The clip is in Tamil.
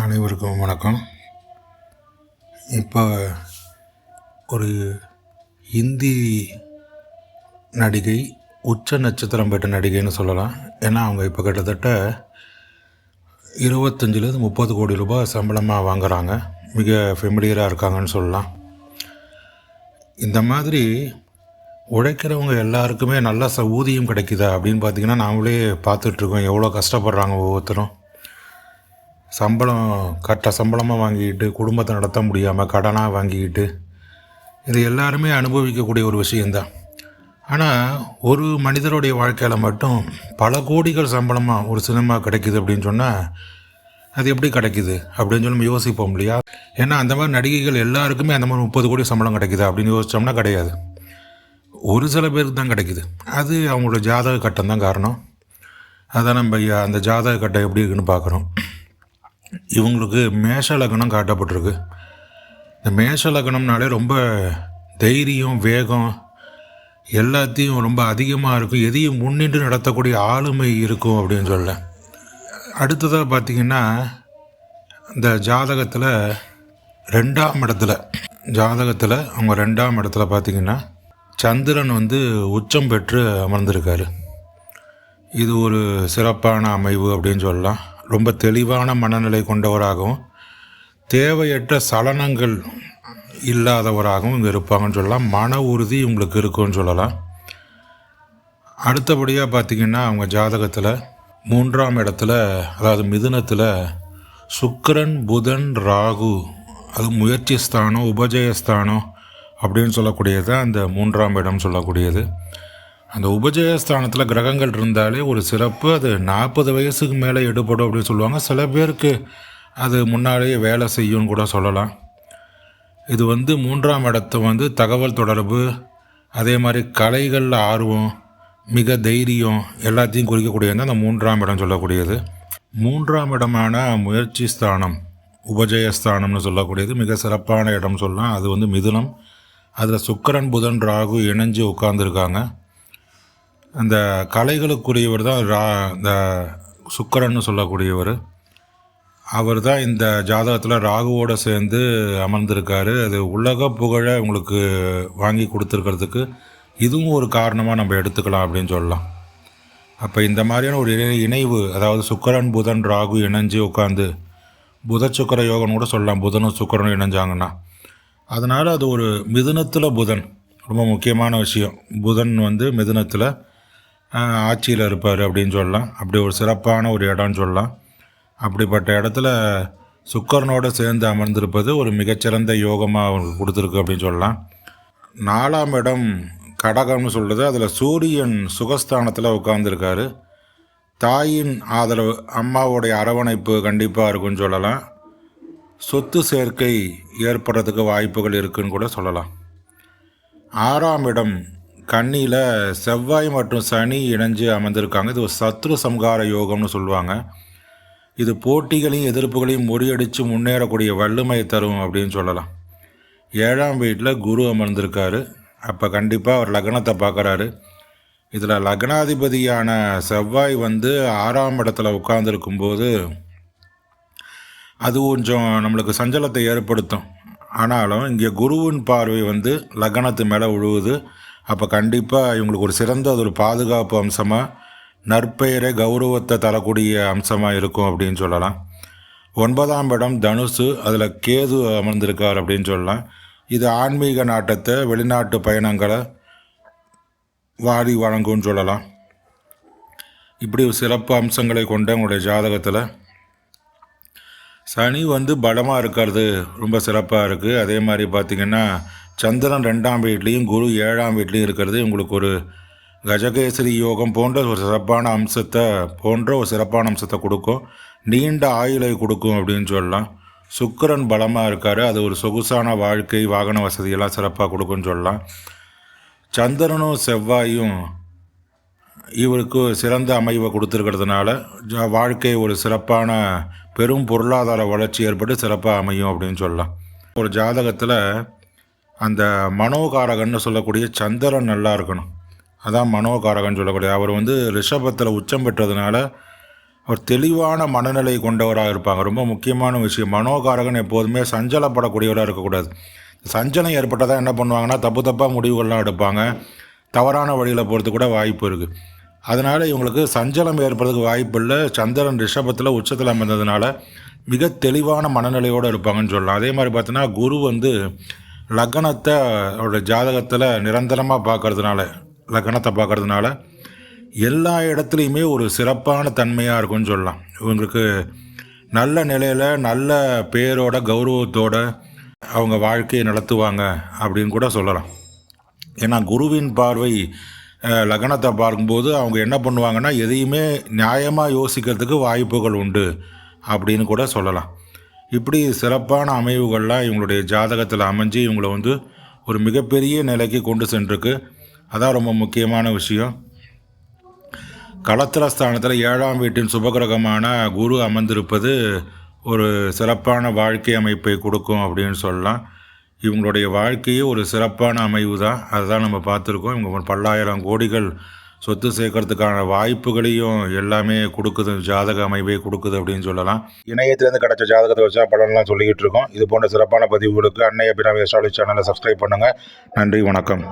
அனைவருக்கும் வணக்கம். இப்போ ஒரு இந்தி நடிகை உச்ச நட்சத்திரம் பெற்ற நடிகைன்னு சொல்லலாம். ஏன்னா அவங்க இப்போ கிட்டத்தட்ட இருபத்தஞ்சிலேருந்து முப்பது கோடி ரூபாய் சம்பளமாக வாங்குறாங்க. மிக ஃபெமிலியராக இருக்காங்கன்னு சொல்லலாம். இந்த மாதிரி உழைக்கிறவங்க எல்லாருக்குமே நல்ல ச ஊதியம் கிடைக்குதா அப்படின்னு பார்த்தீங்கன்னா நாமளே பார்த்துட்ருக்கோம் எவ்வளோ கஷ்டப்படுறாங்க ஒவ்வொருத்தரும். சம்பளம் கட்ட சம்பளமாக வாங்கிக்கிட்டு குடும்பத்தை நடத்த முடியாமல் கடனாக வாங்கிக்கிட்டு இது எல்லாருமே அனுபவிக்கக்கூடிய ஒரு விஷயந்தான் ஆனால் ஒரு மனிதருடைய வாழ்க்கையில் மட்டும் பல கோடிகள் சம்பளமாக ஒரு சினிமா கிடைக்குது அப்படின்னு சொன்னால் அது எப்படி கிடைக்குது அப்படின்னு சொல்லி நம்ம யோசிப்போம் இல்லையா? ஏன்னா அந்த மாதிரி நடிகைகள் எல்லாருக்குமே அந்த மாதிரி முப்பது கோடி சம்பளம் கிடைக்குது அப்படின்னு யோசிச்சோம்னா கிடையாது. ஒரு சில பேருக்கு தான் கிடைக்குது. அது அவங்களோட ஜாதக கட்டம் தான் காரணம். அதான் நம்ம அந்த ஜாதக கட்டம் எப்படி இருக்குன்னு பார்க்குறோம். இவங்களுக்கு மேஷ லக்னம் காட்டப்பட்டிருக்கு. இந்த மேஷ லக்னம்னாலே ரொம்ப தைரியம் வேகம் எல்லாத்தையும் ரொம்ப அதிகமாக இருக்கும். எதையும் முன்னின்று நடத்தக்கூடிய ஆளுமை இருக்கும் அப்படின்னு சொல்ல அடுத்ததாக பார்த்திங்கன்னா இந்த ஜாதகத்தில் ரெண்டாம் இடத்துல ஜாதகத்தில் அவங்க ரெண்டாம் இடத்துல பார்த்தீங்கன்னா சந்திரன் வந்து உச்சம் பெற்று அமர்ந்திருக்காரு. இது ஒரு சிறப்பான அமைவு அப்படின்னு சொல்லலாம். ரொம்ப தெளிவான மனநிலை கொண்டவராகவும் தேவையற்ற சலனங்கள் இல்லாதவராகவும் இங்கே இருப்பாங்கன்னு சொல்லலாம். மன உறுதி உங்களுக்கு இருக்குன்னு சொல்லலாம். அடுத்தபடியாக பார்த்திங்கன்னா அவங்க ஜாதகத்தில் மூன்றாம் இடத்துல அதாவது மிதுனத்தில் சுக்கரன் புதன் ராகு அது முயற்சி ஸ்தானம் உபஜயஸ்தானம் அப்படின்னு சொல்லக்கூடியது அந்த மூன்றாம் இடம் சொல்லக்கூடியது. அந்த உபஜயஸ்தானத்தில் கிரகங்கள் இருந்தாலே ஒரு சிறப்பு. அது நாற்பது வயசுக்கு மேலே எடுபடும் அப்படின்னு சொல்லுவாங்க. சில பேருக்கு அது முன்னாலேயே வேலை செய்யும்னு கூட சொல்லலாம். இது வந்து மூன்றாம் இடத்தை வந்து தகவல் தொடர்பு அதே மாதிரி கலைகளில் ஆர்வம் மிக தைரியம் எல்லாத்தையும் குறிக்கக்கூடியது அந்த மூன்றாம் இடம் சொல்லக்கூடியது. மூன்றாம் இடமான முயற்சி ஸ்தானம் உபஜயஸ்தானம்னு சொல்லக்கூடியது. மிக சிறப்பான இடம் சொல்லலாம். அது வந்து மிதுனம். அதில் சுக்கரன் புதன் ராகு இணைஞ்சு உட்காந்துருக்காங்க அந்த கலைகளுக்குரியவர் தான் ரா இந்த சுக்கரன்னு சொல்லக்கூடியவர். அவர் தான் இந்த ஜாதகத்தில் ராகுவோடு சேர்ந்து அமர்ந்திருக்காரு. அது உலக புகழை உங்களுக்கு வாங்கி கொடுத்துருக்கிறதுக்கு இதுவும் ஒரு காரணமாக நம்ம எடுத்துக்கலாம் அப்படின்னு சொல்லலாம். அப்போ இந்த மாதிரியான ஒரு இணை இணைவு அதாவது சுக்கரன் புதன் ராகு இணைஞ்சு உட்காந்து புத சுக்கர யோகம்னு கூட சொல்லலாம். புதனும் சுக்கரனும் இணைஞ்சாங்கன்னா. அதனால் அது ஒரு மிதுனத்தில் புதன். ரொம்ப முக்கியமான விஷயம். புதன் வந்து மிதுனத்தில் ஆட்சியில் இருப்பார் அப்படின்னு சொல்லலாம். அப்படி ஒரு சிறப்பான ஒரு இடம்னு சொல்லலாம். அப்படிப்பட்ட இடத்துல சுக்கரனோடு சேர்ந்து அமர்ந்திருப்பது ஒரு மிகச்சிறந்த யோகமாக அவங்களுக்கு கொடுத்துருக்கு அப்படின்னு சொல்லலாம். நாலாம் இடம் கடகம்னு சொல்கிறது அதில் சூரியன் சுகஸ்தானத்தில் உட்காந்துருக்காரு தாயின் ஆதரவு அம்மாவோடைய அரவணைப்பு கண்டிப்பாக இருக்குன்னு சொல்லலாம். சொத்து சேர்க்கை ஏற்படுறதுக்கு வாய்ப்புகள் இருக்குன்னு கூட சொல்லலாம். ஆறாம் இடம் கண்ணியில் செவ்வாய் மற்றும் சனி இணைஞ்சு அமர்ந்திருக்காங்க. இது ஒரு சத்ரு சம்ஹார யோகம்னு சொல்லுவாங்க. இது போட்டிகளையும் எதிர்ப்புகளையும் முறியடித்து முன்னேறக்கூடிய வல்லமை தரும் அப்படின்னு சொல்லலாம். ஏழாம் வீட்டில் குரு அமர்ந்திருக்காரு. அப்போ கண்டிப்பாக அவர் லக்னத்தை பார்க்குறாரு. இதில் லக்னாதிபதியான செவ்வாய் வந்து ஆறாம் இடத்துல உட்கார்ந்துருக்கும்போது அது கொஞ்சம் நம்மளுக்கு சஞ்சலத்தை ஏற்படுத்தும். ஆனாலும் இங்கே குருவின் பார்வை வந்து லக்னத்து மேலே உழுவுது. அப்போ கண்டிப்பாக இவங்களுக்கு ஒரு சிறந்த ஒரு பாதுகாப்பு அம்சமாக நற்பெயரை கௌரவத்தை தரக்கூடிய அம்சமாக இருக்கும் அப்படின்னு சொல்லலாம். ஒன்பதாம் இடம் தனுசு அதில் கேது அமர்ந்திருக்கார் அப்படின்னு சொல்லலாம். இது ஆன்மீக நாட்டத்தை வெளிநாட்டு பயணங்களை வாடி வழங்கும்னு சொல்லலாம். இப்படி ஒரு சிறப்பு அம்சங்களை கொண்ட உங்களுடைய ஜாதகத்தில் சனி வந்து பலமாக இருக்கிறது ரொம்ப சிறப்பாக இருக்குது அதே மாதிரி பார்த்திங்கன்னா சந்திரன் ரெண்டாம் வீட்லேயும் குரு ஏழாம் வீட்லேயும் இருக்கிறது. உங்களுக்கு ஒரு கஜகேசரி யோகம் போன்ற ஒரு சிறப்பான அம்சத்தை போன்ற ஒரு சிறப்பான அம்சத்தை கொடுக்கும். நீண்ட ஆயுளை கொடுக்கும் அப்படின்னு சொல்லலாம். சுக்கரன் பலமாக இருக்கார். அது ஒரு சொகுசான வாழ்க்கை வாகன வசதியெல்லாம் சிறப்பாக கொடுக்குன்னு சொல்லலாம். சந்திரனும் செவ்வாயும் இவருக்கு சிறந்த அமைவை கொடுத்துருக்கிறதுனால வாழ்க்கை ஒரு சிறப்பான பெரும் பொருளாதார வளர்ச்சி ஏற்பட்டு சிறப்பாக அமையும் அப்படின்னு சொல்லலாம். ஒரு ஜாதகத்தில் அந்த மனோகாரகன்னு சொல்லக்கூடிய சந்திரன் நல்லா இருக்கணும். அதான் மனோகாரகன் சொல்லக்கூடிய. அவர் வந்து ரிஷபத்தில் உச்சம் பெற்றதுனால ஒரு தெளிவான மனநிலை கொண்டவராக இருப்பாங்க. ரொம்ப முக்கியமான விஷயம். மனோகாரகன் எப்போதுமே சஞ்சலப்படக்கூடியவராக இருக்கக்கூடாது. சஞ்சலம் ஏற்பட்டதாக என்ன பண்ணுவாங்கன்னா தப்பு தப்பாக முடிவுகள்லாம் எடுப்பாங்க. தவறான வழியில் போகிறது கூட வாய்ப்பு இருக்குது அதனால் இவங்களுக்கு சஞ்சலம் ஏற்படுறதுக்கு வாய்ப்பு இல்லை. சந்திரன் ரிஷபத்தில் உச்சத்தில் அமர்ந்ததுனால மிக தெளிவான மனநிலையோடு இருப்பாங்கன்னு சொல்லலாம். அதே மாதிரி பார்த்தோன்னா குரு வந்து லக்னத்தை அவருடைய ஜாதகத்தில் நிரந்தரமாக பார்க்கறதுனால லக்னத்தை பார்க்கறதுனால எல்லா இடத்துலையுமே ஒரு சிறப்பான தன்மையாக இருக்கும்னு சொல்லலாம். இவங்களுக்கு நல்ல நிலையில் நல்ல பேரோட கௌரவத்தோட அவங்க வாழ்க்கையை நடத்துவாங்க அப்படின்னு கூட சொல்லலாம். ஏன்னா குருவின் பார்வை லக்னத்தை பார்க்கும்போது அவங்க என்ன பண்ணுவாங்கன்னா எதையுமே நியாயமாக யோசிக்கிறதுக்கு வாய்ப்புகள் உண்டு அப்படின்னு கூட சொல்லலாம். இப்படி சிறப்பான அமைவுகள்லாம் இவங்களுடைய ஜாதகத்தில் அமைஞ்சு இவங்களை வந்து ஒரு மிகப்பெரிய நிலைக்கு கொண்டு சென்றிருக்கு. அதான் ரொம்ப முக்கியமான விஷயம். களத்திர ஸ்தானத்தில் ஏழாம் வீட்டின் சுபகிரகமான குரு அமர்ந்திருப்பது ஒரு சிறப்பான வாழ்க்கை அமைப்பை கொடுக்கும் அப்படின்னு சொல்லலாம். இவங்களுடைய வாழ்க்கையே ஒரு சிறப்பான அமைவு தான் அதுதான் நம்ம பார்த்துருக்கோம். இவங்க பல்லாயிரம் கோடிகள் சொத்து சேர்க்கறதுக்கான வாய்ப்புகளையும் எல்லாமே கொடுக்குது ஜாதக அமைப்பை கொடுக்குது அப்படின்னு சொல்லலாம். இணையத்திலேருந்து கிடைச்ச ஜாதகத்தை வச்சா பலன்லாம் சொல்லிக்கிட்டு இருக்கோம். இது போன்ற சிறப்பான பதிவுகளுக்கு அன்னை அபிராமி சேனலை சப்ஸ்கிரைப் பண்ணுங்கள் நன்றி வணக்கம்.